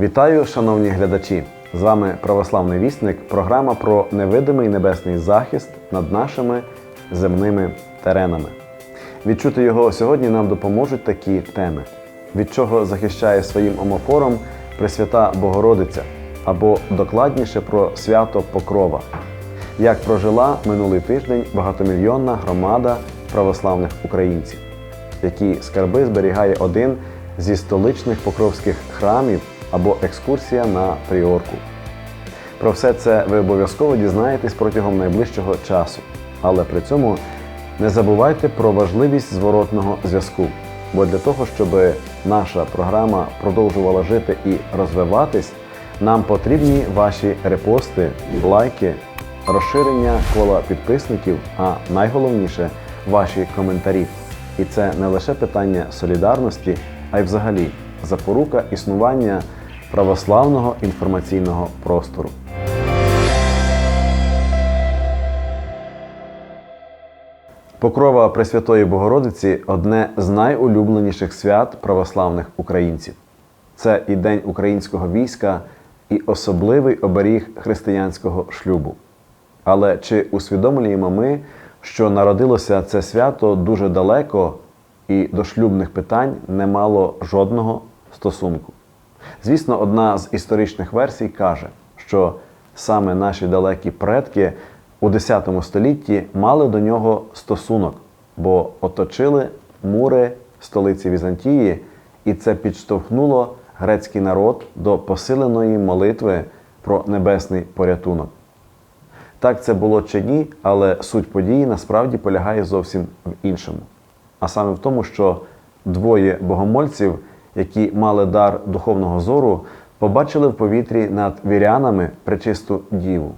Вітаю, шановні глядачі! З вами православний вісник, програма про невидимий небесний захист над нашими земними теренами. Відчути його сьогодні нам допоможуть такі теми: від чого захищає своїм омофором Пресвята Богородиця, або докладніше про свято Покрова, як прожила минулий тиждень багатомільйонна громада православних українців, які скарби зберігає один зі столичних покровських храмів або екскурсія на пріорку. Про все це ви обов'язково дізнаєтесь протягом найближчого часу, але при цьому не забувайте про важливість зворотного зв'язку. Бо для того, щоб наша програма продовжувала жити і розвиватись, нам потрібні ваші репости, лайки, розширення кола підписників, а найголовніше ваші коментарі. І це не лише питання солідарності, а й взагалі запорука існування православного інформаційного простору. Покрова Пресвятої Богородиці одне з найулюбленіших свят православних українців. Це і День українського війська, і особливий оберіг християнського шлюбу. Але чи усвідомлюємо ми, що народилося це свято дуже далеко і до шлюбних питань не мало жодного стосунку? Звісно, одна з історичних версій каже, що саме наші далекі предки у X столітті мали до нього стосунок, бо оточили мури столиці Візантії, і це підштовхнуло грецький народ до посиленої молитви про небесний порятунок. Так це було чи ні, але суть події насправді полягає зовсім в іншому. А саме в тому, що двоє богомольців, які мали дар духовного зору, побачили в повітрі над вірянами пречисту діву,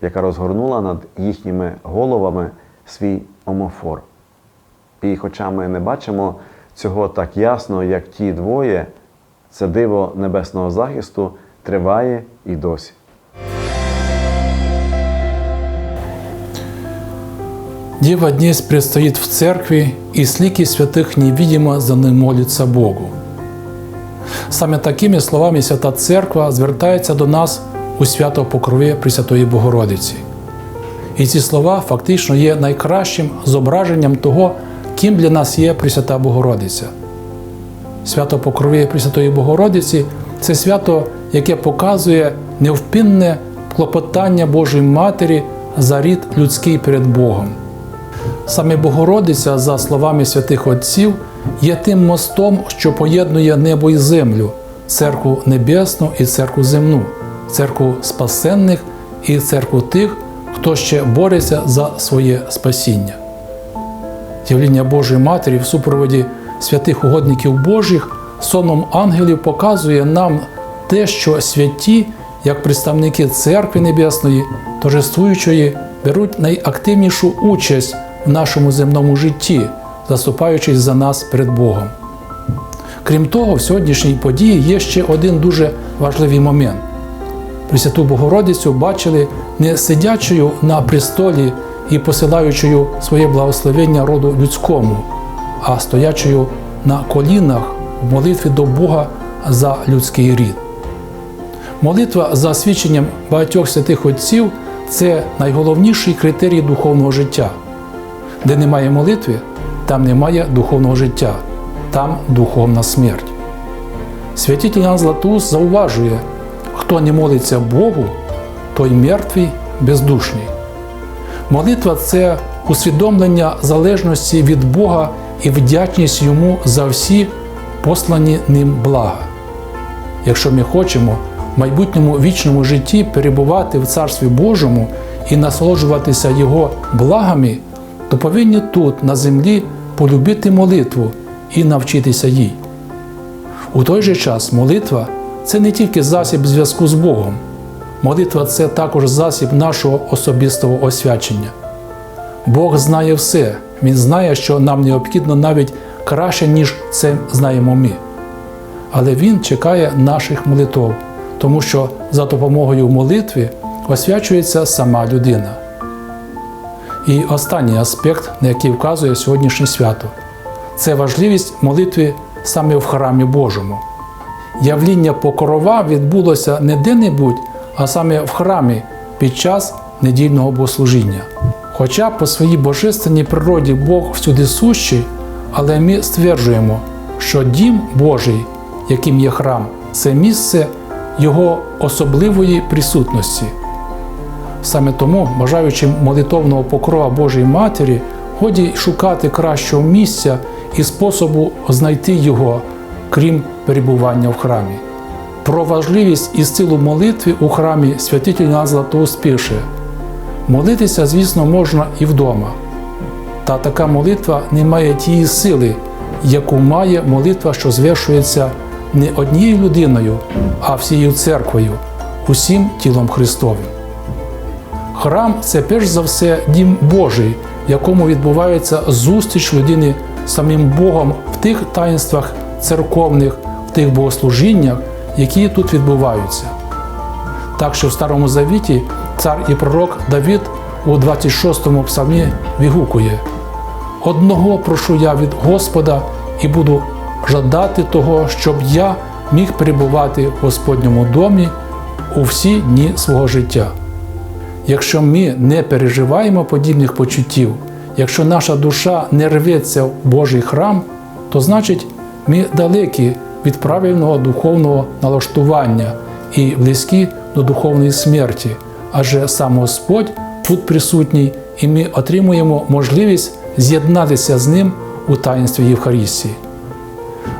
яка розгорнула над їхніми головами свій омофор. І хоча ми не бачимо цього так ясно, як ті двоє, це диво небесного захисту триває і досі. Дева днесь предстоит в церкви, и с лики святых невидимо за ним молиться Богу. Саме такими словами Свята Церква звертається до нас у свято Покрови Пресвятої Богородиці. І ці слова фактично є найкращим зображенням того, ким для нас є Пресвята Богородиця. Свято Покрови Пресвятої Богородиці це свято, яке показує невпинне клопотання Божої Матері за рід людський перед Богом. Саме Богородиця, за словами святих Отців, є тим мостом, що поєднує небо і землю, церкву небесну і церкву земну, церкву спасенних і церкву тих, хто ще бореться за своє спасіння. Явління Божої Матері в супроводі святих угодників Божих соном ангелів показує нам те, що святі, як представники Церкви Небесної, торжествуючої, беруть найактивнішу участь в нашому земному житті, заступаючись за нас перед Богом. Крім того, в сьогоднішній події є ще один дуже важливий момент. Пресвяту Богородицю бачили не сидячою на престолі і посилаючою своє благословення роду людському, а стоячою на колінах в молитві до Бога за людський рід. Молитва за свідченням багатьох святих отців це найголовніший критерій духовного життя. Де немає молитви, там немає духовного життя, там духовна смерть. Святитель Ян Златоуст зауважує, хто не молиться Богу, той мертвий, бездушний. Молитва це усвідомлення залежності від Бога і вдячність Йому за всі послані ним блага. Якщо ми хочемо в майбутньому вічному житті перебувати в Царстві Божому і насолоджуватися Його благами, то повинні тут, на землі, полюбити молитву і навчитися їй. У той же час молитва це не тільки засіб зв'язку з Богом, молитва це також засіб нашого особистого освячення. Бог знає все, Він знає, що нам необхідно навіть краще, ніж це знаємо ми. Але Він чекає наших молитв, тому що за допомогою молитви освячується сама людина. І останній аспект, на який вказує сьогоднішнє свято, це важливість молитви саме в храмі Божому. явління покрова відбулося не де-небудь, а саме в храмі під час недільного богослужіння. Хоча по своїй божественній природі Бог всюди сущий, але ми стверджуємо, що дім Божий, яким є храм, це місце Його особливої присутності. Саме тому, бажаючи молитовного покрова Божої Матері, годі шукати кращого місця і способу знайти його, крім перебування в храмі. Про важливість і силу молитви у храмі святитель Іван Златоуст пише: молитися, звісно, можна і вдома. Та така молитва не має тієї сили, яку має молитва, що звершується не однією людиною, а всією церквою, усім тілом Христовим. Храм це перш за все дім Божий, в якому відбувається зустріч людини з самим Богом в тих таїнствах церковних, в тих богослужіннях, які тут відбуваються. Так що в Старому Завіті цар і пророк Давід у 26-му псалмі вигукує: Одного прошу я від Господа і буду жадати того, щоб я міг перебувати в Господньому домі у всі дні свого життя. Якщо ми не переживаємо подібних почуттів, якщо наша душа не рветься в Божий храм, то значить ми далекі від правильного духовного налаштування і близькі до духовної смерті, адже сам Господь тут присутній, і ми отримуємо можливість з'єднатися з ним у таїнстві Євхаристії.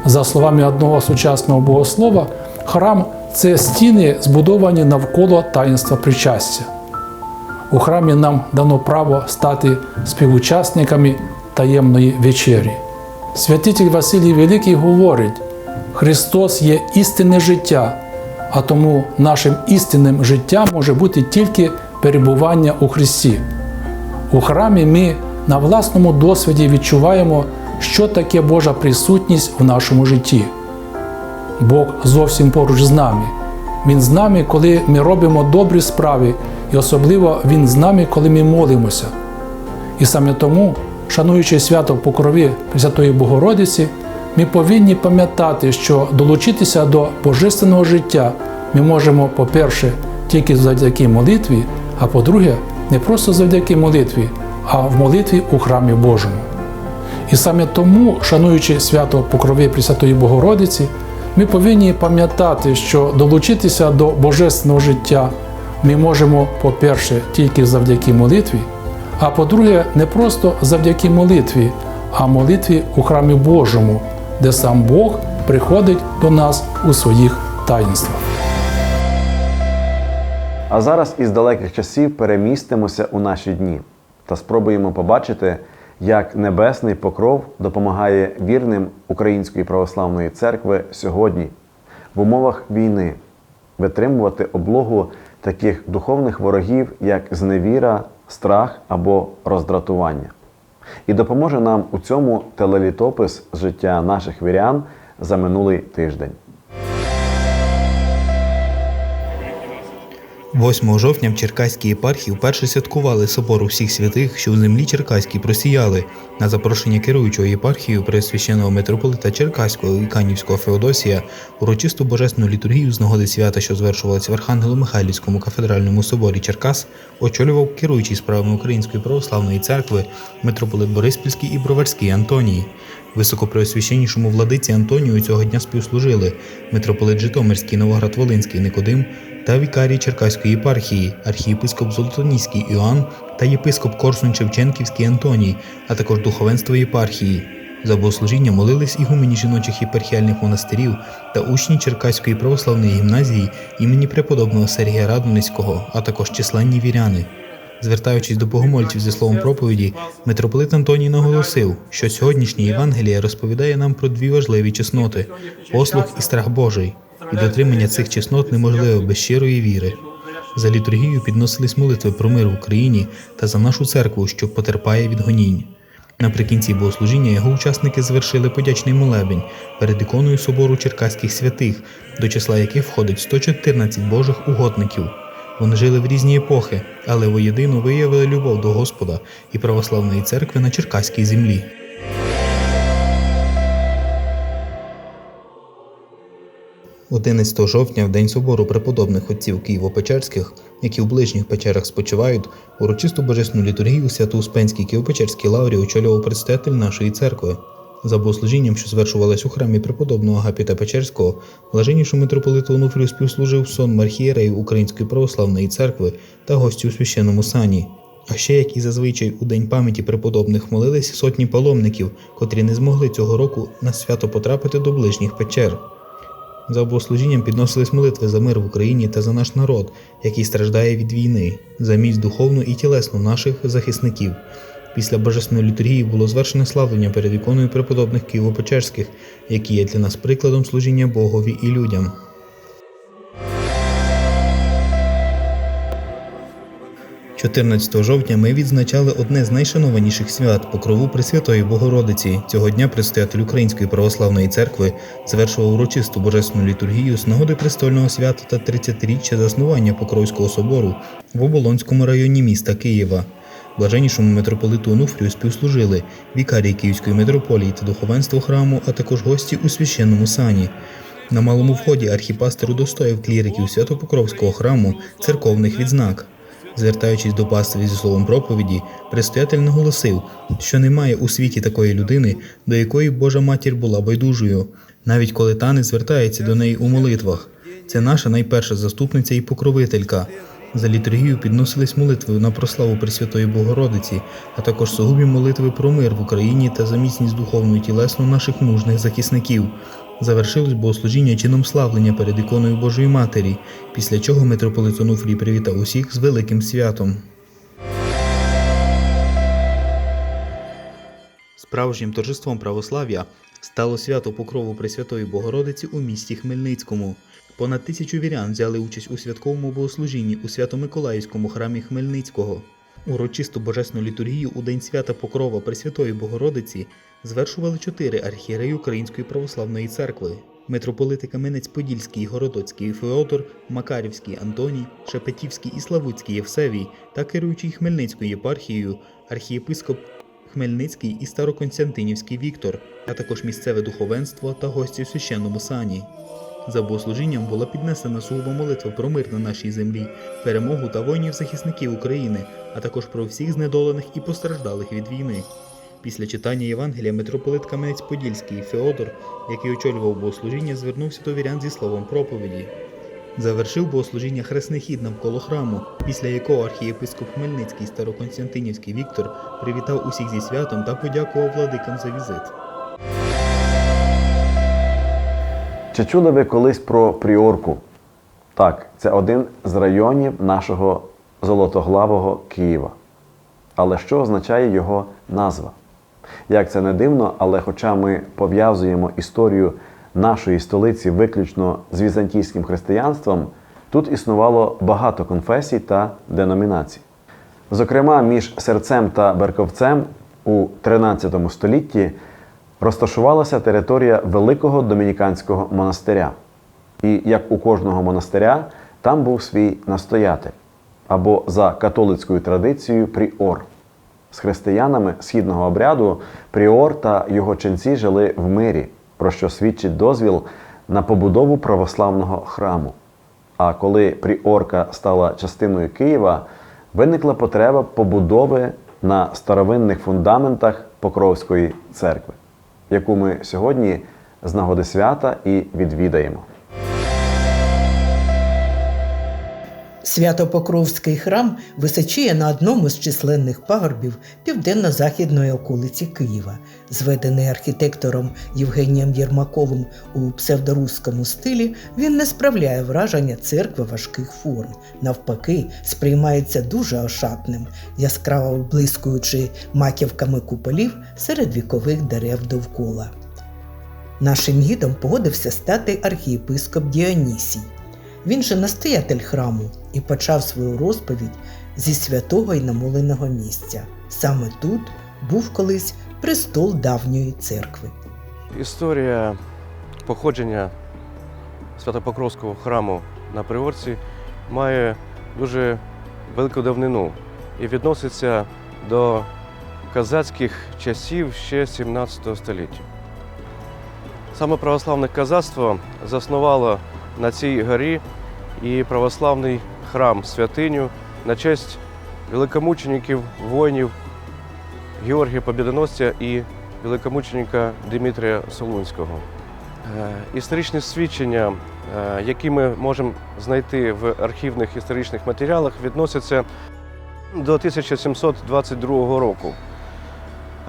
За словами одного сучасного богослова, храм це стіни, збудовані навколо таїнства причастя. У храмі нам дано право стати співучасниками таємної вечері. Святитель Василій Великий говорить: Христос є істинне життя, а тому нашим істинним життям може бути тільки перебування у Христі. У храмі ми на власному досвіді відчуваємо, що таке Божа присутність в нашому житті. Бог зовсім поруч з нами. Він з нами, коли ми робимо добрі справи, і особливо Він з нами, коли ми молимося. І саме тому, шануючи свято Покрові Пресвятої Богородиці, ми повинні пам'ятати, що долучитися до божественного життя ми можемо, по-перше, тільки завдяки молитві, а по-друге, не просто завдяки молитві, а в молитві у храмі Божому. І саме тому, шануючи свято Покрови Пресвятої Богородиці, ми повинні пам'ятати, що долучитися до божественного життя ми можемо, по-перше, тільки завдяки молитві, а по-друге, не просто завдяки молитві, а молитві у храмі Божому, де сам Бог приходить до нас у своїх таїнствах. А зараз із далеких часів перемістимося у наші дні та спробуємо побачити, як небесний покров допомагає вірним Української православної церкви сьогодні в умовах війни витримувати облогу таких духовних ворогів, як зневіра, страх або роздратування. І допоможе нам у цьому телелітопис життя наших вірян за минулий тиждень. 8 жовтня в Черкаській єпархії вперше святкували собор усіх святих, що в землі Черкаській просіяли. На запрошення керуючого єпархією преосвященого митрополита Черкаського і Канівського Феодосія урочисту божественну літургію з нагоди свята, що звершувалась в Архангело-Михайлівському кафедральному соборі Черкас, очолював керуючий справами Української православної церкви митрополит Бориспільський і Броварський Антоній. Високопреосвященнішому владиці Антонію цього дня співслужили митрополит Житомирський Новоград-Волинський Никодим та вікарій Черкаської єпархії, архієпископ Золотоніський Іоанн та єпископ Корсун Шевченківський Антоній, а також духовенство єпархії. За богослужіння молились ігумені жіночих єпархіальних монастирів та учні Черкаської православної гімназії імені преподобного Сергія Радонецького, а також численні віряни. Звертаючись до богомольців зі словом проповіді, митрополит Антоній наголосив, що сьогоднішнє Євангеліє розповідає нам про дві важливі чесноти послух і страх Божий, і дотримання цих чеснот неможливе без щирої віри. За літургією підносились молитви про мир в Україні та за нашу церкву, що потерпає від гонінь. Наприкінці богослужіння його учасники звершили подячний молебень перед іконою собору черкаських святих, до числа яких входить 114 божих угодників. Вони жили в різні епохи, але воєдино виявили любов до Господа і православної церкви на черкаській землі. 11 жовтня, в день собору преподобних отців Києво-Печерських, які у ближніх печерах спочивають, урочисту божественну літургію Свято-Успенській Києво-Печерській лаврі очолював предстоятель нашої церкви. За богослужінням, що звершувалось у храмі преподобного Агапіта Печерського, блаженнішому митрополиту Онуфрію співслужив сон мархієреїв Української православної церкви та гості у священному сані. А ще, як і зазвичай, у день пам'яті преподобних молились сотні паломників, котрі не змогли цього року на свято потрапити до ближніх печер. За богослужінням підносились молитви за мир в Україні та за наш народ, який страждає від війни, за міць духовну і тілесну наших захисників. Після божественної літургії було звершене славлення перед іконою преподобних Києво-Печерських, які є для нас прикладом служіння Богові і людям. – 14 жовтня ми відзначали одне з найшанованіших свят покрову Пресвятої Богородиці. Цього дня предстоятель Української православної церкви завершував урочисту божественну літургію з нагоди престольного свята та 30-річчя заснування Покровського собору в Оболонському районі міста Києва. Блаженнішому митрополиту Онуфрію співслужили вікарій Київської митрополії та духовенство храму, а також гості у священному сані. На малому вході архіпастер удостоїв кліриків Святопокровського храму церковних відзнак. Звертаючись до пастирів зі словом проповіді, предстоятель наголосив, що немає у світі такої людини, до якої Божа матір була байдужою, навіть коли та не звертається до неї у молитвах. Це наша найперша заступниця і покровителька. За літургію підносились молитви на прославу Пресвятої Богородиці, а також сугубі молитви про мир в Україні та за міцність духовну і тілесну наших мужних захисників. Завершилось богослужіння чином славлення перед іконою Божої Матері, після чого митрополит Онуфрій привітав усіх з великим святом. Справжнім торжеством православ'я стало свято Покрову Пресвятої Богородиці у місті Хмельницькому. Понад тисячу вірян взяли участь у святковому богослужінні у Свято-Миколаївському храмі Хмельницького. Урочисту божественну літургію у день свята Покрова Пресвятої Богородиці звершували чотири архієреї Української православної церкви: митрополити Кам'янець-Подільський, Городоцький Феодор, Макарівський Антоній, Шепетівський і Славутський Євсевій та керуючий Хмельницькою єпархією архієпископ Хмельницький і Староконстантинівський Віктор, а також місцеве духовенство та гості у священному сані. За богослужінням була піднесена сугуба молитва про мир на нашій землі, перемогу та воїнів-захисників України, а також про всіх знедолених і постраждалих від війни. Після читання Євангелія митрополит Кам'янець-Подільський Феодор, який очолював богослужіння, звернувся до вірян зі словом проповіді. Завершив богослужіння хресний хід навколо храму, після якого архієпископ Хмельницький Староконстантинівський Віктор привітав усіх зі святом та подякував владикам за візит. Чи чули ви колись про Пріорку? Так, це один з районів нашого золотоглавого Києва. Але що означає його назва? Як це не дивно, але хоча ми пов'язуємо історію нашої столиці виключно з візантійським християнством, тут існувало багато конфесій та деномінацій. Зокрема, між серцем та Берковцем у 13 столітті розташувалася територія великого домініканського монастиря. І як у кожного монастиря, там був свій настоятель або за католицькою традицією пріор. З християнами східного обряду пріор та його ченці жили в мирі, про що свідчить дозвіл на побудову православного храму. А коли пріорка стала частиною Києва, виникла потреба побудови на старовинних фундаментах Покровської церкви, яку ми сьогодні з нагоди свята і відвідаємо. Свято-Покровський храм височіє на одному з численних пагорбів південно-західної околиці Києва, зведений архітектором Євгенієм Єрмаковим у псевдоруському стилі, він не справляє враження церкви важких форм. Навпаки, сприймається дуже ошатним, яскраво блискуючи маківками куполів серед вікових дерев довкола. Нашим гідом погодився стати архієпископ Діонісій. Він же настоятель храму і почав свою розповідь зі святого й намоленого місця. Саме тут був колись престол давньої церкви. Історія походження Святопокровського храму на Приорці має дуже велику давнину і відноситься до казацьких часів ще 17 століття. Саме православне казацтво заснувало на цій горі і православний храм святиню на честь великомучеників, воїнів Георгія Побєдоносця і великомученика Дмитрія Солунського. Е, Історичні свідчення, е, які ми можемо знайти в архівних історичних матеріалах, відносяться до 1722 року.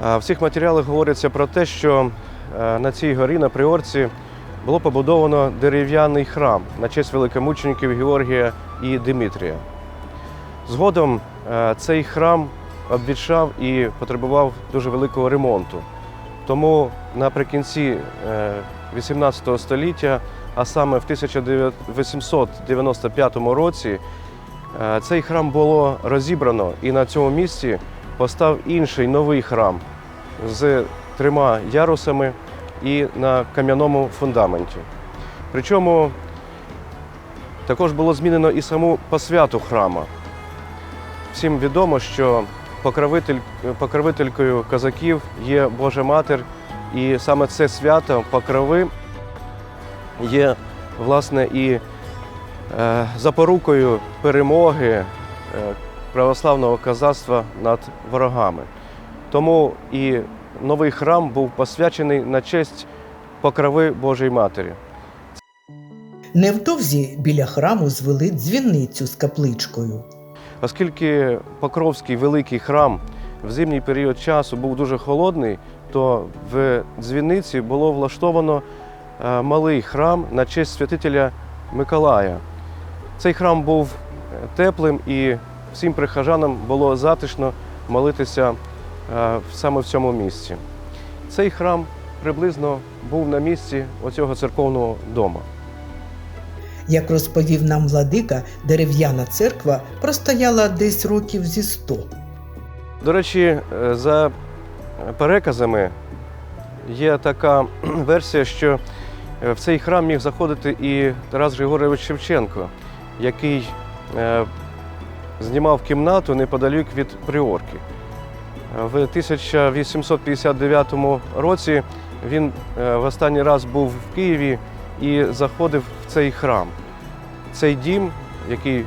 Е, В цих матеріалах говориться про те, що на цій горі, на Приорці, було побудовано дерев'яний храм на честь великомучеників Георгія і Димитрія. Згодом е, цей храм обвідшав і потребував дуже великого ремонту. Тому наприкінці е, 18 століття, а саме в 1895 році, е, цей храм було розібрано і на цьому місці постав інший новий храм з трьома ярусами і на кам'яному фундаменті. Причому також було змінено і саму посвяту храма. Всім відомо, що покровитель, покровителькою козаків є Божа Матір, і саме це свято покрови є власне і е, запорукою перемоги е, православного козацтва над ворогами. Тому і новий храм був посвячений на честь покрови Божої Матері. Невдовзі біля храму звели дзвіницю з капличкою. Оскільки Покровський великий храм в зимній період часу був дуже холодний, то в дзвіниці було влаштовано е, малий храм на честь святителя Миколая. Цей храм був е, теплим і всім прихожанам було затишно молитися саме в цьому місці. Цей храм приблизно був на місці оцього церковного дому. Як розповів нам владика, дерев'яна церква простояла десь років зі сто. До речі, е, за переказами є така версія, що е, в цей храм міг заходити і Тарас Григорович Шевченко, який е, знімав кімнату неподалік від Приорки. В 1859 році він е, в останній раз був в Києві і заходив в цей храм. Цей дім, який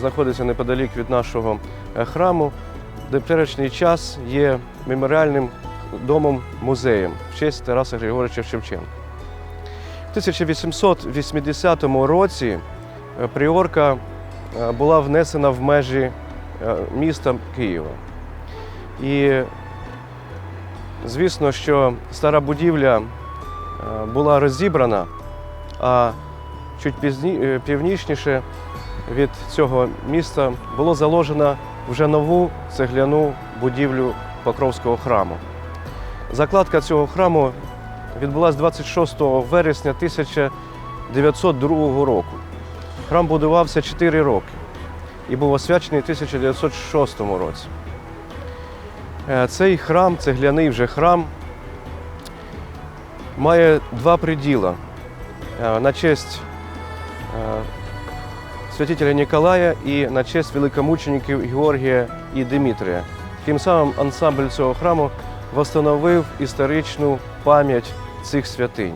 знаходиться неподалік від нашого е, храму, до теперішній час є меморіальним домом-музеєм в честь Тараса Григоровича Шевченка. У 1880 році е, Пріорка була внесена в межі міста Києва. І звісно, що стара будівля е, була розібрана, а чуть пізні, е, північніше від цього міста було заложено вже нову цегляну будівлю Покровського храму. Закладка цього храму відбулася 26 вересня 1902 року. Храм будувався 4 роки і був освячений у 1906 році. Е, Цей храм, цегляний вже храм, має два приділа Е, на честь е, святителя Ніколая і на честь великомучеників Георгія і Димітрія. Тим самим ансамбль цього храму встановив історичну пам'ять цих святинь.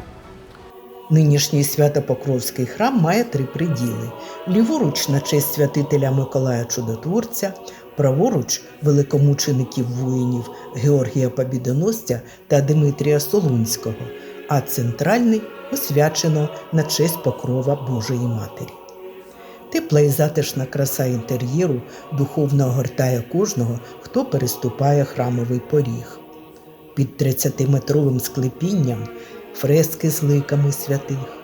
Нинішній Свято-Покровський храм має три приділи: ліворуч на честь святителя Миколая Чудотворця, праворуч великомучеників воїнів Георгія Побідоносця та Дмитрія Солунського, а центральний освячено на честь покрова Божої Матері. Тепла і затишна краса інтер'єру духовно огортає кожного, хто переступає храмовий поріг. Під 30-метровим склепінням фрески з ликами святих.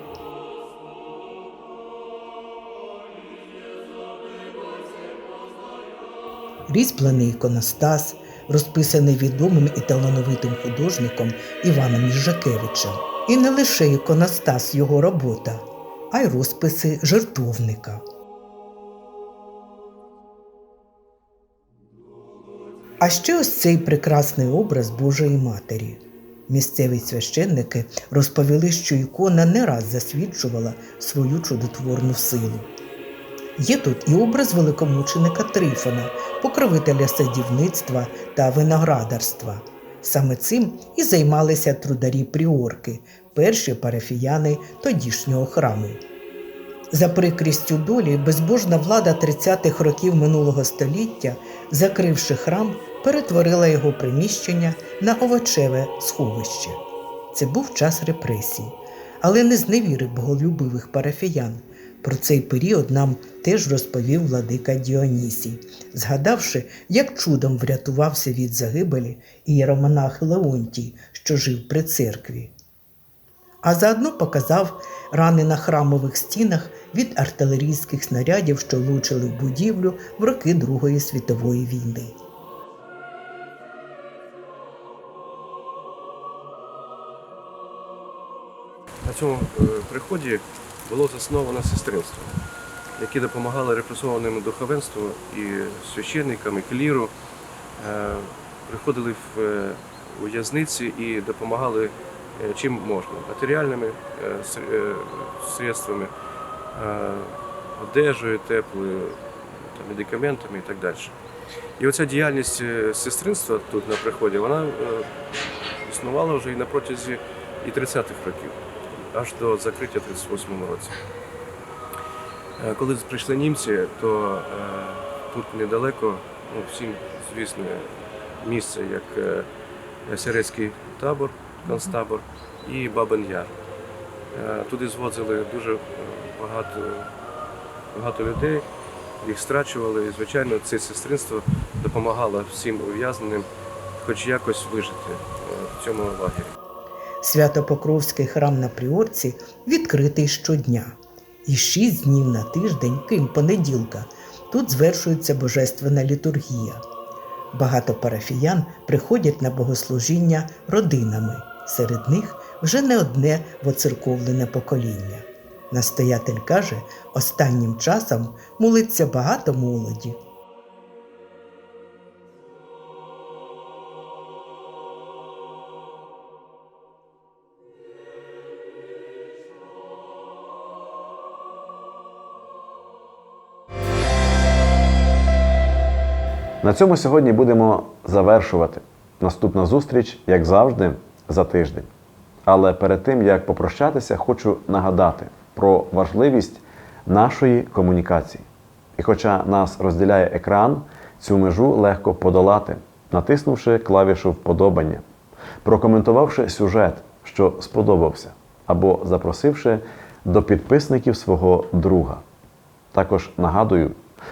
Різьблений іконостас, розписаний відомим і талановитим художником Іваном Їжакевичем. І не лише іконостас його робота, а й розписи жертовника. А ще ось цей прекрасний образ Божої Матері. Місцеві священники розповіли, що ікона не раз засвідчувала свою чудотворну силу. Є тут і образ великомученика Трифона, покровителя садівництва та виноградарства. Саме цим і займалися трударі пріорки, перші парафіяни тодішнього храму. За прикрістю долі безбожна влада 30-х років минулого століття, закривши храм, перетворила його приміщення на овочеве сховище. Це був час репресій, але не зневіри боголюбивих парафіян. Про цей період нам теж розповів владика Діонісій, згадавши, як чудом врятувався від загибелі ієромонах Леонтій, що жив при церкві. А заодно показав рани на храмових стінах від артилерійських снарядів, що влучили в будівлю в роки Другої світової війни. На цьому е, приході було засновано сестринство, яке допомагало репресованому духовенству і священникам, і кліру. Е, Приходили в е, в'язниці і допомагали е, чим можна матеріальними ср- средствами, одежею, теплою, медикаментами і так далі. І оця діяльність сестринства тут на приході, вона існувала вже і на протязі і 30-х років, аж до закриття в 38-му році. Е, Коли прийшли німці, то е, тут недалеко, ну, всім звісне місце, як е, Сирецький табор, концтабор і Бабин Яр. Туди звозили дуже багато, багато людей, їх страчували. І, звичайно, це сестринство допомагало всім ув'язненим хоч якось вижити в цьому лагері. Свято-Покровський храм на Пріорці відкритий щодня. І шість днів на тиждень, крім понеділка, тут звершується божественна літургія. Багато парафіян приходять на богослужіння родинами. Серед них вже не одне воцерковлене покоління. Настоятель каже, останнім часом молиться багато молоді. На цьому сьогодні будемо завершувати. Наступна зустріч, як завжди, за тиждень. Але перед тим як попрощатися, хочу нагадати про важливість нашої комунікації. І хоча нас розділяє екран, цю межу легко подолати, натиснувши клавішу вподобання, прокоментувавши сюжет, що сподобався, або запросивши до підписників свого друга. Також нагадую,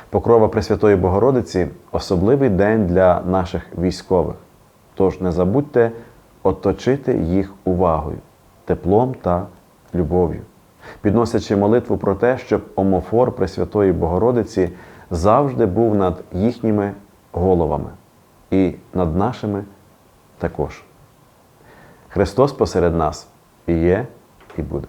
Покрова Пресвятої Богородиці особливий день для наших військових. Тож не забудьте оточити їх увагою, теплом та любов'ю, підносячи молитву про те, щоб омофор Пресвятої Богородиці завжди був над їхніми головами і над нашими також. Христос посеред нас і є, і буде.